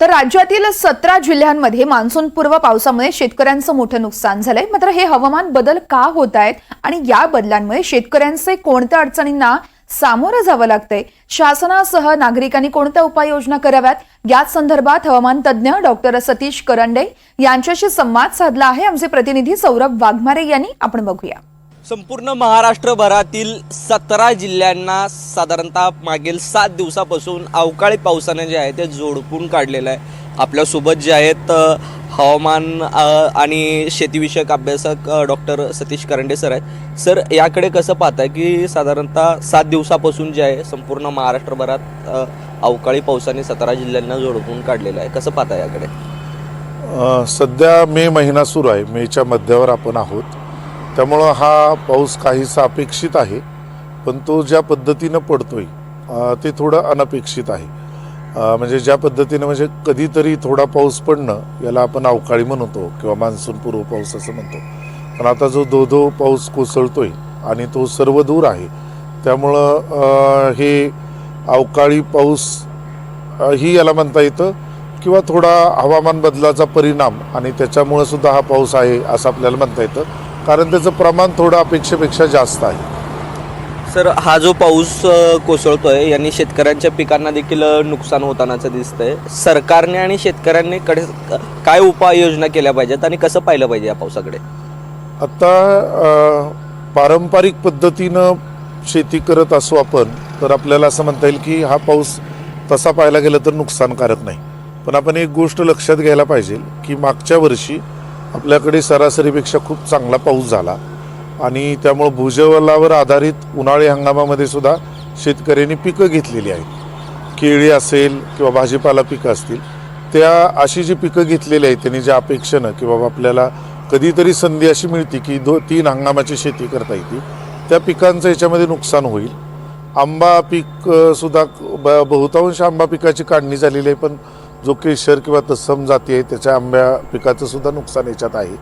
तर राज्यातील सतरा जिल्ह्यांमध्ये मान्सूनपूर्व पावसामुळे शेतकऱ्यांचं मोठं नुकसान झालंय. मात्र हे हवामान बदल का होत आहेत आणि या बदलांमुळे शेतकऱ्यांचे कोणत्या अडचणींना सामोरं जावं लागतंय? शासनासह नागरिकांनी कोणत्या उपाययोजना कराव्यात? याच संदर्भात हवामान तज्ज्ञ डॉक्टर सतीश करंडे यांच्याशी संवाद साधला आहे. आमचे प्रतिनिधी सौरभ वाघमारे यांनी. आपण बघूया. संपूर्ण महाराष्ट्रभरातील सतरा जिल्ह्यांना साधारणतः मागील सात दिवसापासून अवकाळी पावसाने जे आहे ते जोडपून काढलेलं आहे. आपल्यासोबत जे आहेत हवामान आणि शेतीविषयक अभ्यासक डॉक्टर सतीश करंडे सर आहेत. सर याकडे कसं पाहताय की साधारणतः सात दिवसापासून जे आहे संपूर्ण महाराष्ट्रभरात अवकाळी पावसाने सतरा जिल्ह्यांना जोडपून काढलेलं आहे. कसं पाहताय याकडे? सध्या मे महिना सुरू आहे. मेच्या मध्यावर आपण आहोत. त्यामुळं हा पाऊस काहीसा अपेक्षित आहे पण तो ज्या पद्धतीनं पडतोय ते थोडं अनपेक्षित आहे. म्हणजे ज्या पद्धतीनं म्हणजे कधीतरी थोडा पाऊस पडणं याला आपण अवकाळी म्हणतो किंवा मान्सूनपूर्व पाऊस असं म्हणतो. पण आता जो दो दो पाऊस कोसळतोय आणि तो सर्व दूर आहे त्यामुळं हे अवकाळी पाऊस ही याला म्हणता येतं किंवा थोडा हवामान बदलाचा परिणाम आणि त्याच्यामुळं सुद्धा हा पाऊस आहे असं आपल्याला म्हणता येतं. कारण त्याचं प्रमाण थोडं अपेक्षेपेक्षा जास्त आहे. सर हा जो पाऊस अ, कोसळतोय यांनी शेतकऱ्यांच्या पिकांना देखील अ, नुकसान होतानाचं दिसतंय. सरकारने आणि शेतकऱ्यांनी कडे काय उपाययोजना केल्या पाहिजेत आणि कसं पाहिलं पाहिजे या पावसाकडे? आता अ, पारंपरिक पद्धतीनं शेती करत असू आपण तर आपल्याला असं म्हणता येईल की हा पाऊस तसा पाहायला गेलं तर नुकसानकारक नाही. पण आपण एक गोष्ट लक्षात घ्यायला पाहिजे की मागच्या वर्षी आपल्याकडे सरासरीपेक्षा खूप चांगला पाऊस झाला. आणि त्यामुळं भूजलावर आधारित उन्हाळी हंगामामध्ये सुद्धा शेतकऱ्यांनी पिकं घेतलेली आहेत. केळी असेल किंवा भाजीपाला पिकं असतील त्या अशी जी पिकं घेतलेली आहेत त्यांनी ज्या अपेक्षेनं की बाबा आपल्याला कधीतरी संधी अशी मिळते की दो तीन हंगामाची शेती करता येते त्या पिकांचं याच्यामध्ये नुकसान होईल. आंबा पीक सुद्धा ब- बहुतांश आंबा पिकाची काढणी झालेली आहे पण जो केशर किंवा तत्सम जाती आहे त्याच्या आंब्या पिकाचं सुद्धा नुकसान याच्यात आहे.